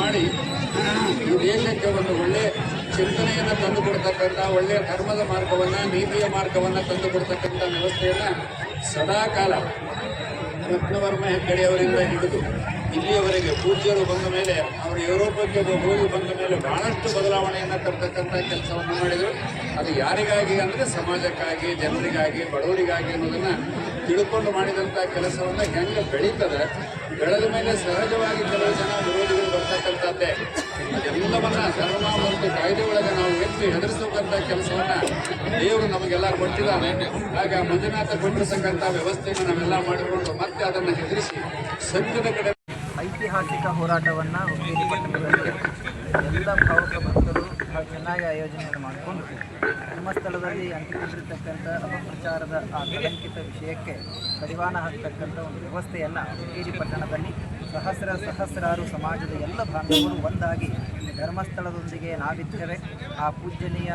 ಮಾಡಿ ದೇಶಕ್ಕೆ ಒಂದು ಒಳ್ಳೆ ಚಿಂತನೆಯನ್ನು ತಂದುಕೊಡ್ತಕ್ಕಂಥ ಒಳ್ಳೆಯ ಧರ್ಮದ ಮಾರ್ಗವನ್ನು, ನೀತಿಯ ಮಾರ್ಗವನ್ನು ತಂದುಕೊಡ್ತಕ್ಕಂಥ ವ್ಯವಸ್ಥೆಯನ್ನು ಸದಾಕಾಲ ರತ್ನವರ್ಮ ಹೆಗ್ಗಡೆಯವರಿಂದ ಹಿಡಿದು ಇಲ್ಲಿಯವರೆಗೆ ಪೂಜ್ಯರು ಬಂದ ಮೇಲೆ, ಅವರು ಯುರೋಪಕ್ಕೆ ಹೋಗಿ ಬಂದ ಮೇಲೆ ಬಹಳಷ್ಟು ಬದಲಾವಣೆಯನ್ನು ತರ್ತಕ್ಕಂಥ ಕೆಲಸವನ್ನು ಮಾಡಿದರು. ಅದು ಯಾರಿಗಾಗಿ ಅಂದರೆ ಸಮಾಜಕ್ಕಾಗಿ, ಜನರಿಗಾಗಿ, ಬಡವರಿಗಾಗಿ ಅನ್ನೋದನ್ನು ತಿಳ್ಕೊಂಡು ಮಾಡಿದಂಥ ಕೆಲಸವನ್ನು ಹೆಂಗೆ ಬೆಳೀತದೆ, ಬೆಳೆದ ಮೇಲೆ ಸಹಜವಾಗಿ ಕೆಲವು ಜನ ವಿರೋಧಿಗಳು ಬರ್ತಕ್ಕಂಥದ್ದೇ. ಎಲ್ಲವನ್ನ ಧರ್ಮ ಮತ್ತು ಕಾಯ್ದೆ ಒಳಗೆ ನಾವು ಎತ್ತಿ ಹೆದರಿಸತಕ್ಕಂಥ ಕೆಲಸವನ್ನ ದೇವರು ನಮಗೆಲ್ಲ ಕೊಟ್ಟಿದ್ದಾನೆ ಆಗ ಮಂಜುನಾಥ ಕೊಟ್ಟಿರ್ತಕ್ಕಂಥ ವ್ಯವಸ್ಥೆಯನ್ನು ನಾವೆಲ್ಲ ಮಾಡಿಕೊಂಡು ಮತ್ತೆ ಅದನ್ನು ಹೆದರಿಸಿ ಸತ್ಯದ ಕಡೆ ಐತಿಹಾಸಿಕ ಹೋರಾಟವನ್ನು ಎಲ್ಲ ಬಹಳ ಚೆನ್ನಾಗಿ ಆಯೋಜನೆಯನ್ನು ಮಾಡಿಕೊಂಡು ಧರ್ಮಸ್ಥಳದಲ್ಲಿ ಅಂಟಿಕೊಂಡಿರ್ತಕ್ಕಂಥ ಅಪಪ್ರಚಾರದ ಆ ಕಲಂಕಿತ ವಿಷಯಕ್ಕೆ ಕಡಿವಾಣ ಹಾಕ್ತಕ್ಕಂಥ ಒಂದು ವ್ಯವಸ್ಥೆಯನ್ನು ಶೃಂಗೇರಿ ಪಟ್ಟಣದಲ್ಲಿ ಸಹಸ್ರ ಸಹಸ್ರಾರು ಸಮಾಜದ ಎಲ್ಲ ಬಾಂಧವರು ಒಂದಾಗಿ ಧರ್ಮಸ್ಥಳದೊಂದಿಗೆ ನಾವಿದ್ದೇವೆ. ಆ ಪೂಜನೀಯ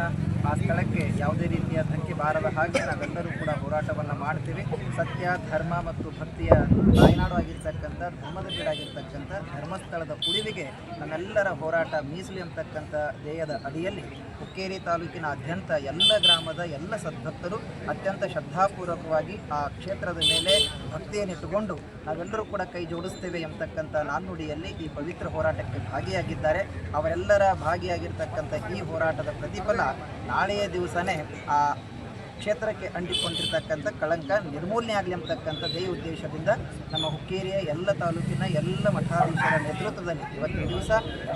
ಆ ಸ್ಥಳಕ್ಕೆ ಯಾವುದೇ ರೀತಿಯ ಧಕ್ಕೆ ಬಾರದ ಹಾಗೆ ನಾವೆಲ್ಲರೂ ಕೂಡ ಹೋರಾಟವನ್ನು ಮಾಡ್ತೀವಿ. ಸತ್ಯ, ಧರ್ಮ ಮತ್ತು ಭಕ್ತಿಯ ತಾಯ್ನಾಡು ಆಗಿರ್ತಕ್ಕಂಥ ಧರ್ಮದ ಗೀಡಾಗಿರ್ತಕ್ಕಂಥ ಧರ್ಮಸ್ಥಳದ ಉಳಿವಿಗೆ ನಮ್ಮೆಲ್ಲರ ಹೋರಾಟ ಮೀಸಲಿ ಅಂತಕ್ಕಂಥ ಧ್ಯೇಯದ ಅಡಿಯಲ್ಲಿ ಹುಕ್ಕೇರಿ ತಾಲೂಕಿನಾದ್ಯಂತ ಎಲ್ಲ ಗ್ರಾಮದ ಎಲ್ಲ ಸದ್ಭಕ್ತರು ಅತ್ಯಂತ ಶ್ರದ್ಧಾಪೂರ್ವಕವಾಗಿ ಆ ಕ್ಷೇತ್ರದ ಮೇಲೆ ಭಕ್ತಿಯನ್ನಿಟ್ಟುಕೊಂಡು ನಾವೆಲ್ಲರೂ ಕೂಡ ಕೈ ಜೋಡಿಸ್ತೇವೆ ಎಂಬತಕ್ಕಂಥ ನಾಣ್ಣುಡಿಯಲ್ಲಿ ಈ ಪವಿತ್ರ ಹೋರಾಟಕ್ಕೆ ಭಾಗಿಯಾಗಿದ್ದಾರೆ. ಅವರೆಲ್ಲರ ಭಾಗಿಯಾಗಿರ್ತಕ್ಕಂಥ ಈ ಹೋರಾಟದ ಪ್ರತಿಫಲ ನಾಳೆಯ ದಿವಸನೇ ಆ ಕ್ಷೇತ್ರಕ್ಕೆ ಅಂಟಿಕೊಂಡಿರ್ತಕ್ಕಂಥ ಕಳಂಕ, ನಿರ್ಮೂಲನೆ ಆಗಲಿ ಅಂತಕ್ಕಂಥ ಧ್ಯೇಯ ಉದ್ದೇಶದಿಂದ ನಮ್ಮ ಹುಕ್ಕೇರಿಯ ಎಲ್ಲ ತಾಲೂಕಿನ ಎಲ್ಲ ಮಠಾಧೀಶರ ನೇತೃತ್ವದಲ್ಲಿ ಇವತ್ತಿನ ದಿವಸ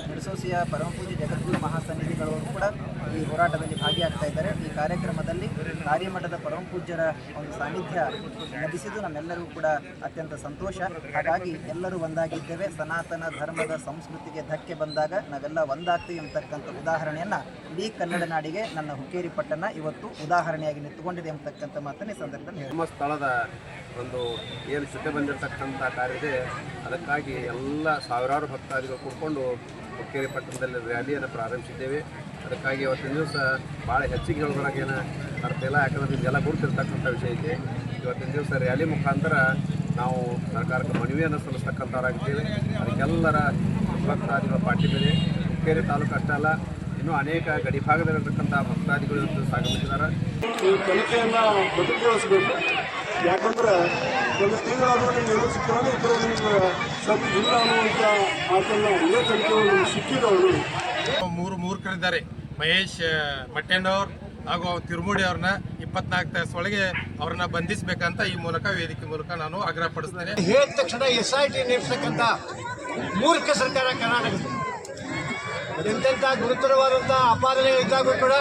ನಡೆಸೋಸಿಯ ಪರಮಪೂಜೆ ಜಗದ್ಗುರು ಮಹಾಸನ್ನಿಧಿಗಳವರು ಕೂಡ ಈ ಹೋರಾಟದಲ್ಲಿ ಭಾಗಿಯಾಗ್ತಾ ಇದ್ದಾರೆ. ಈ ಕಾರ್ಯಕ್ರಮದಲ್ಲಿ ಕಾರ್ಯಮಠದ ಪರಮಪೂಜ್ಯರ ಒಂದು ಸಾನ್ನಿಧ್ಯ ಲಭಿಸಿದ್ದು ನಮ್ಮೆಲ್ಲರಿಗೂ ಕೂಡ ಅತ್ಯಂತ ಸಂತೋಷ. ಹಾಗಾಗಿ ಎಲ್ಲರೂ ಒಂದಾಗಿದ್ದೇವೆ. ಸನಾತನ ಧರ್ಮದ ಸಂಸ್ಕೃತಿಗೆ ಧಕ್ಕೆ ಬಂದಾಗ ನಾವೆಲ್ಲ ಒಂದಾಗ್ತೀವಿ ಅಂತಕ್ಕಂಥ ಉದಾಹರಣೆಯನ್ನು ಇಡೀ ಕನ್ನಡ ನಾಡಿಗೆ ನನ್ನ ಹುಕ್ಕೇರಿ ಪಟ್ಟಣ ಇವತ್ತು ಉದಾಹರಣೆಯಾಗಿ ನಿಂತುಕೊಂಡಿದೆ ಎಂಬತಕ್ಕಂಥ ಮಾತನ್ನು ಈ ಸಂದರ್ಭದಲ್ಲಿ ನಮ್ಮ ಸ್ಥಳದ ಒಂದು ಏನು ಸಿದ್ಧ ಬಂದಿರತಕ್ಕಂಥ ಕಾರ್ಯ ಇದೆ ಅದಕ್ಕಾಗಿ ಎಲ್ಲ ಸಾವಿರಾರು ಭಕ್ತಾದಿಗಳು ಕೂಡಿಕೊಂಡು ಹುಕ್ಕೇರಿ ಪಟ್ಟಣದಲ್ಲಿ ರ್ಯಾಲಿಯನ್ನು ಪ್ರಾರಂಭಿಸಿದ್ದೇವೆ. ಅದಕ್ಕಾಗಿ ಇವತ್ತಿನ ದಿವಸ ಭಾಳ ಹೆಚ್ಚಿಗೆ ಹೇಳೋದ್ರಾಗೇನು ಅರ್ಥ ಇಲ್ಲ. ಯಾಕಂದ್ರೆ ನಿಮಗೆಲ್ಲ ಗುರುತಿರ್ತಕ್ಕಂಥ ವಿಷಯ ಇದೆ ಇವತ್ತಿನ ದಿವಸ ರ್ಯಾಲಿ ಮುಖಾಂತರ ನಾವು ಸರ್ಕಾರಕ್ಕೆ ಮನವಿಯನ್ನು ಸಲ್ಲಿಸ್ತಕ್ಕಂಥವ್ರಾಗಿದ್ದೇವೆ. ಅದಕ್ಕೆಲ್ಲರ ಭಕ್ತಾದಿಗಳ ಪಾರ್ಟಿ ಮೇಲೆ ಹುಕ್ಕೇರಿ ತಾಲೂಕು ಅಷ್ಟೇ ಅಲ್ಲ ಇನ್ನೂ ಅನೇಕ ಗಡಿ ಭಾಗದಲ್ಲಿರ್ತಕ್ಕಂಥ ಭಕ್ತಾದಿಗಳು ಇವತ್ತು ಆಗಮಿಸಿದ್ದಾರೆ ಈ ಕಲಿಕೆಯನ್ನು ಬದುಕುಗೊಳಿಸಬೇಕು ಯಾಕಂದ್ರೆ ಒಂದು ತಿಂಗಳಾದರೂ ನಿಮ್ಗೆ ಸಿಕ್ಕಿರೋದು ಈ ಥರ ನಿಮ್ಗೆ ಸ್ವಲ್ಪ ಇಲ್ಲ ಅನ್ನುವಂಥ ಮಾತನ್ನು ಇದೇ ಸಿಕ್ಕಿದವರು ಮೂರು ಮೂರ್ಖರಿದ್ದಾರೆ. ಮಹೇಶ್ ಮಟ್ಟೆಣ್ಣವ್ರು ಹಾಗೂ ತಿರುಮುಡಿ ಅವ್ರನ್ನ ಇಪ್ಪತ್ನಾಲ್ಕು ತಾಸೊಳಗೆ ಅವ್ರನ್ನ ಬಂಧಿಸಬೇಕಂತ ಈ ಮೂಲಕ ವೇದಿಕೆ ಮೂಲಕ ನಾನು ಆಗ್ರಹ ಪಡಿಸ್ತೇನೆ ಹೇಳಿದ ತಕ್ಷಣ ಎಸ್ ಐ ಟಿ ನೇಮಿಸ್ತಕ್ಕಂಥ ಮೂರ್ಖ ಸರ್ಕಾರ ಕರ್ನಾಟಕದ ಎಂತೆಂಥ ಗುರುತರವಾದಂಥ ಅಪಾದನೆಗಳಿದ್ದಾಗೂ ಕೂಡ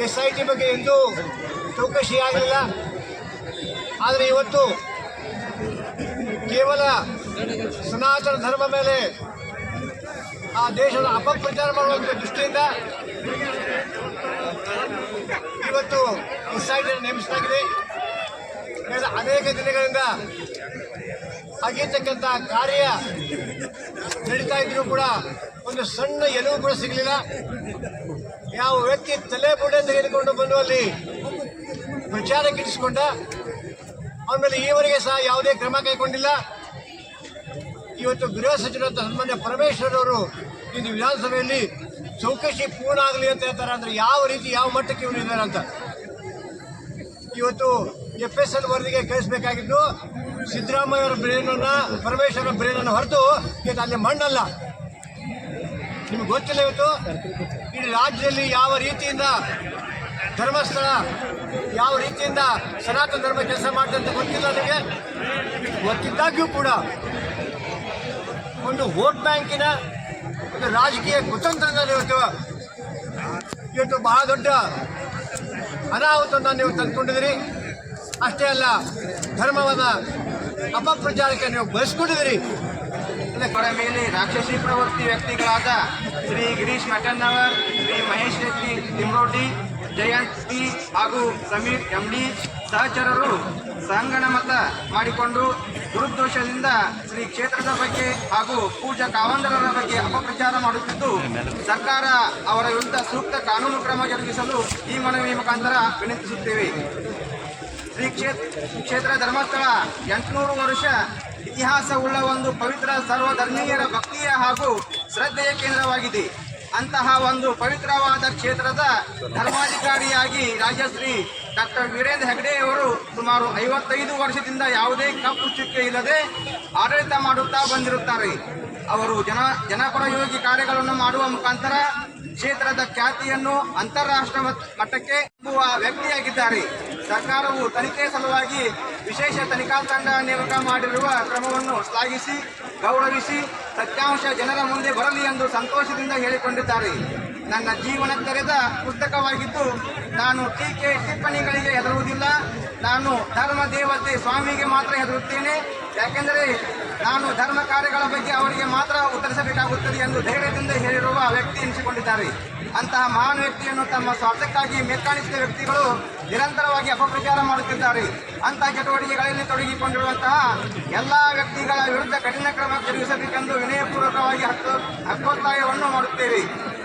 ಎಸ್ ಐ ಟಿ ಬಗ್ಗೆ ಎಂದೂ ಚೌಕಶಿ ಆಗಲಿಲ್ಲ. ಆದರೆ ಇವತ್ತು ಕೇವಲ ಸನಾತನ ಧರ್ಮ ಮೇಲೆ ಆ ದೇಶದ ಅಪಪ್ರಚಾರ ಮಾಡುವಂಥ ದೃಷ್ಟಿಯಿಂದ ಇವತ್ತು ಎಸ್ ಐ ಟಿ ನೇಮಿಸಲಾಗಿದೆ ಅನೇಕ ದಿನಗಳಿಂದ ಆಗಿರ್ತಕ್ಕಂಥ ಕಾರ್ಯ ನಡೀತಾ ಇದ್ರೂ ಕೂಡ ಒಂದು ಸಣ್ಣ ಎಲುವು ಕೂಡ ಸಿಗಲಿಲ್ಲ. ಯಾವ ವ್ಯಕ್ತಿ ತಲೆ ಬುಡೆ ತೆಗೆದುಕೊಂಡು ಬಂದು ಅಲ್ಲಿ ಪ್ರಚಾರಕ್ಕೆ ಇರಿಸಿಕೊಂಡ ಆಮೇಲೆ ಈವರೆಗೆ ಸಹ ಯಾವುದೇ ಕ್ರಮ ಕೈಗೊಂಡಿಲ್ಲ. ಇವತ್ತು ಗೃಹ ಸಚಿವರಾದ ಸನ್ಮಾನ್ಯ ಪರಮೇಶ್ವರ್ ಅವರು ಇಂದು ವಿಧಾನಸಭೆಯಲ್ಲಿ ಚೌಕಶಿ ಪೂರ್ಣ ಆಗಲಿ ಅಂತ ಹೇಳ್ತಾರೆ. ಅಂದ್ರೆ ಯಾವ ರೀತಿ, ಯಾವ ಮಟ್ಟಕ್ಕೆ ಇವರು ಇದ್ದಾರೆ ಅಂತ. ಇವತ್ತು ಎಫ್ ಎಸ್ ಎಲ್ ವರದಿಗೆ ಕಳಿಸಬೇಕಾಗಿದ್ದು ಸಿದ್ದರಾಮಯ್ಯ ಅವರ ಬ್ರೇನನ್ನ ಪರಮೇಶ್ವರ ಬ್ರೇನನ್ನು ಹೊರತು ಇದು ಅಲ್ಲಿ ಮಣ್ಣಲ್ಲ. ನಿಮ್ಗೆ ಗೊತ್ತಿಲ್ಲ ಇವತ್ತು? ಇಡೀ ರಾಜ್ಯದಲ್ಲಿ ಯಾವ ರೀತಿಯಿಂದ ಧರ್ಮಸ್ಥಳ, ಯಾವ ರೀತಿಯಿಂದ ಸನಾತನ ಧರ್ಮ ಕೆಲಸ ಮಾಡ್ತಂತ ಗೊತ್ತಿಲ್ಲ ನಿಮಗೆ? ಗೊತ್ತಿದ್ದಾಗ್ಯೂ ಕೂಡ ಒಂದು ವೋಟ್ ಬ್ಯಾಂಕಿನ ಒಂದು ರಾಜಕೀಯ ಕುತಂತ್ರದಲ್ಲಿ ಇವತ್ತು ಇವತ್ತು ಬಹಳ ದೊಡ್ಡ ಅನಾಹುತನ ನೀವು ತಂದುಕೊಂಡಿದ್ದೀರಿ. ಅಷ್ಟೇ ಅಲ್ಲ ಧರ್ಮವಾದ ಅಪಪ್ರಚಾರಕ್ಕೆ ನೀವು ಬಳಸ್ಕೊಂಡಿದ್ದೀರಿ. ಅವರ ಮೇಲೆ ರಾಕ್ಷಸಿ ಪ್ರವೃತ್ತಿ ವ್ಯಕ್ತಿಗಳಾದ ಶ್ರೀ ಗಿರೀಶ್ ಮಟನ್ನವರ್ ಶ್ರೀ ಮಹೇಶ್ ರೆಡ್ಡಿ ತಿಮ್ರೋಟಿ ಜಯಂತ್ ಪಿ ಹಾಗೂ ಸಮೀರ್ ಎಂ ಸಹಚರರು ಸಂಗಣ ಮತ ಮಾಡಿಕೊಂಡು ದುರುದ್ದೋಷದಿಂದ ಶ್ರೀ ಕ್ಷೇತ್ರದ ಬಗ್ಗೆ ಹಾಗೂ ಪೂಜಾ ಕಾವಂದರರ ಬಗ್ಗೆ ಅಪಪ್ರಚಾರ ಮಾಡುತ್ತಿದ್ದು, ಸರ್ಕಾರ ಅವರ ವಿರುದ್ಧ ಸೂಕ್ತ ಕಾನೂನು ಕ್ರಮ ಜರುಗಿಸಲು ಈ ಮನವಿ ಮುಖಾಂತರ ವಿನಂತಿಸುತ್ತೇವೆ. ಶ್ರೀ ಕ್ಷೇತ್ರ ಕ್ಷೇತ್ರ ಧರ್ಮಸ್ಥಳ. ಎಂಟುನೂರು ವರ್ಷ ಇತಿಹಾಸವುಳ್ಳ ಒಂದು ಪವಿತ್ರ ಸರ್ವಧರ್ಮೀಯರ ಭಕ್ತಿಯ ಹಾಗೂ ಶ್ರದ್ಧೆಯ ಕೇಂದ್ರವಾಗಿದೆ. ಅಂತಹ ಒಂದು ಪವಿತ್ರವಾದ ಕ್ಷೇತ್ರದ ಧರ್ಮಾಧಿಕಾರಿಯಾಗಿ ರಾಜಶ್ರೀ ಡಾಕ್ಟರ್ ವೀರೇಂದ್ರ ಹೆಗ್ಡೆ ಅವರು ಸುಮಾರು ಐವತ್ತೈದು ವರ್ಷದಿಂದ ಯಾವುದೇ ಕಪ್ಪು ಚುಕ್ಕೆ ಇಲ್ಲದೆ ಆಡಳಿತ ಮಾಡುತ್ತಾ ಬಂದಿರುತ್ತಾರೆ. ಅವರು ಜನ, ಜನಪರಯೋಗಿ ಕಾರ್ಯಗಳನ್ನು ಮಾಡುವ ಮುಖಾಂತರ ಕ್ಷೇತ್ರದ ಖ್ಯಾತಿಯನ್ನು ಅಂತಾರಾಷ್ಟ್ರ ಮಟ್- ಮಟ್ಟಕ್ಕೆ ವ್ಯಕ್ತಿಯಾಗಿದ್ದಾರೆ. ಸರ್ಕಾರವು ತನಿಖೆ ಸಲುವಾಗಿ ವಿಶೇಷ ತನಿಖಾ ತಂಡ ನೇಮಕ ಮಾಡಿರುವ ಕ್ರಮವನ್ನು ಶ್ಲಾಘಿಸಿ, ಗೌರವಿಸಿ, ಸತ್ಯಾಂಶ ಜನರ ಮುಂದೆ ಬರಲಿ ಎಂದು ಸಂತೋಷದಿಂದ ಹೇಳಿಕೊಂಡಿದ್ದಾರೆ. ನನ್ನ ಜೀವನ ತೆರೆದ ಪುಸ್ತಕವಾಗಿದ್ದು, ನಾನು ಟೀಕೆ ಟಿಪ್ಪಣಿಗಳಿಗೆ ಹೆದರುವುದಿಲ್ಲ. ನಾನು ಧರ್ಮ ದೇವತೆ ಸ್ವಾಮಿಗೆ ಮಾತ್ರ ಹೆದರುತ್ತೇನೆ. ಯಾಕೆಂದರೆ ನಾನು ಧರ್ಮ ಕಾರ್ಯಗಳ ಬಗ್ಗೆ ಅವರಿಗೆ ಮಾತ್ರ ಉತ್ತರಿಸಬೇಕಾಗುತ್ತದೆ ಎಂದು ಧೈರ್ಯದಿಂದ ಹೇಳಿರುವ ವ್ಯಕ್ತಿ ಎನಿಸಿಕೊಂಡಿದ್ದಾರೆ. ಅಂತಹ ಮಹಾನ್ ವ್ಯಕ್ತಿಯನ್ನು ತಮ್ಮ ಸ್ವಾರ್ಥಕ್ಕಾಗಿ ಮೇಲ್ಕಾಣಿಸಿದ ವ್ಯಕ್ತಿಗಳು ನಿರಂತರವಾಗಿ ಅಪಪ್ರಚಾರ ಮಾಡುತ್ತಿದ್ದಾರೆ. ಅಂತಹ ಚಟುವಟಿಕೆಗಳಲ್ಲಿ ತೊಡಗಿಕೊಂಡಿರುವಂತಹ ಎಲ್ಲ ವ್ಯಕ್ತಿಗಳ ವಿರುದ್ಧ ಕಠಿಣ ಕ್ರಮ ಜರುಗಿಸಬೇಕೆಂದು ವಿನಯಪೂರ್ವಕವಾಗಿ ಹತ್ತು ಹಕ್ಕೊತ್ತಾಯವನ್ನು ಮಾಡುತ್ತೇವೆ.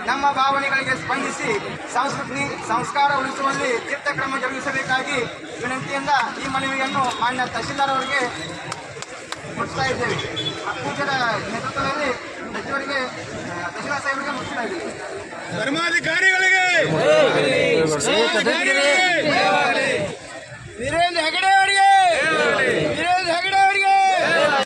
ನಮ್ಮ ಭಾವನೆಗಳಿಗೆ ಸ್ಪಂದಿಸಿ ಸಂಸ್ಕೃತಿ, ಸಂಸ್ಕಾರ ಉಳಿಸುವಲ್ಲಿ ತೀರ್ಥ ಕ್ರಮ ಜರುಗಿಸಬೇಕಾಗಿ ವಿನಂತಿಯಿಂದ ಈ ಮನವಿಯನ್ನು ಮಾನ್ಯ ತಹಶೀಲ್ದಾರ್ ಅವರಿಗೆ ಮುಟ್ಟಿಸ್ತಾ ಇದ್ದೇವೆ. ಪೂಜರ ನೇತೃತ್ವದಲ್ಲಿ ಸಚಿವರಿಗೆ ತಹಶೀಲ್ದಾರ್ ಸಾಹೇಬರಿಗೆ ಮುಟ್ಟಿಸ್ತಾ ಇದ್ದೇವೆ. ಧರ್ಮಾಧಿಕಾರಿಗಳಿಗೆ ವೀರೇಂದ್ರ ಹೆಗಡೆ